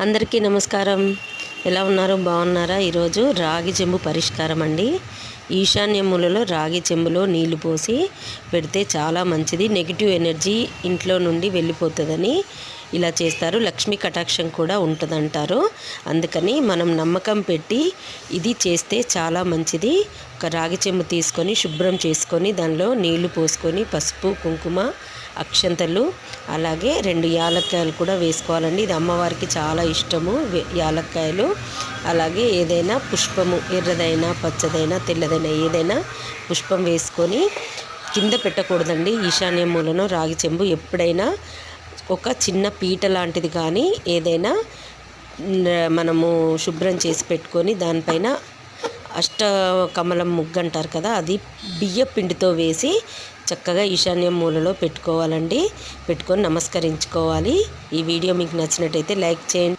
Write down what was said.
అందరికీ నమస్కారం. ఎలా ఉన్నారు? బాగున్నారా? ఈరోజు రాగి చెంబు పరిష్కారం అండి. ఈశాన్య మూలలో రాగి చెంబులో నీళ్ళు పోసి పెడితే చాలా మంచిది. నెగిటివ్ ఎనర్జీ ఇంట్లో నుండి వెళ్ళిపోతుందని ఇలా చేస్తారు. లక్ష్మీ కటాక్షం కూడా ఉంటుందంటారు. అందుకని మనం నమ్మకం పెట్టి ఇది చేస్తే చాలా మంచిది. ఒక రాగి చెంబు తీసుకొని శుభ్రం చేసుకొని దానిలో నీళ్ళు పోసుకొని పసుపు కుంకుమ అక్షంతలు అలాగే రెండు యాలక్కాయలు కూడా వేసుకోవాలండి. ఇది అమ్మవారికి చాలా ఇష్టము. వే- యాలక్కాయలు అలాగే ఏదైనా పుష్పము ఎర్రదైనా పచ్చదైనా తెల్లదైనా ఏదైనా పుష్పం వేసుకొని కింద పెట్టకూడదండి. ఈశాన్య మూలను రాగి చెంబు ఎప్పుడైనా ఒక చిన్న పీట లాంటిది కానీ ఏదైనా మనము శుభ్రం చేసి పెట్టుకొని దానిపైన అష్ట కమలం ముగ్గు అంటారు కదా అది బియ్య పిండితో వేసి చక్కగా ఈశాన్య మూలలో పెట్టుకోవాలండి. పెట్టుకొని నమస్కరించుకోవాలి. ఈ వీడియో మీకు నచ్చినట్టయితే లైక్ చేయండి.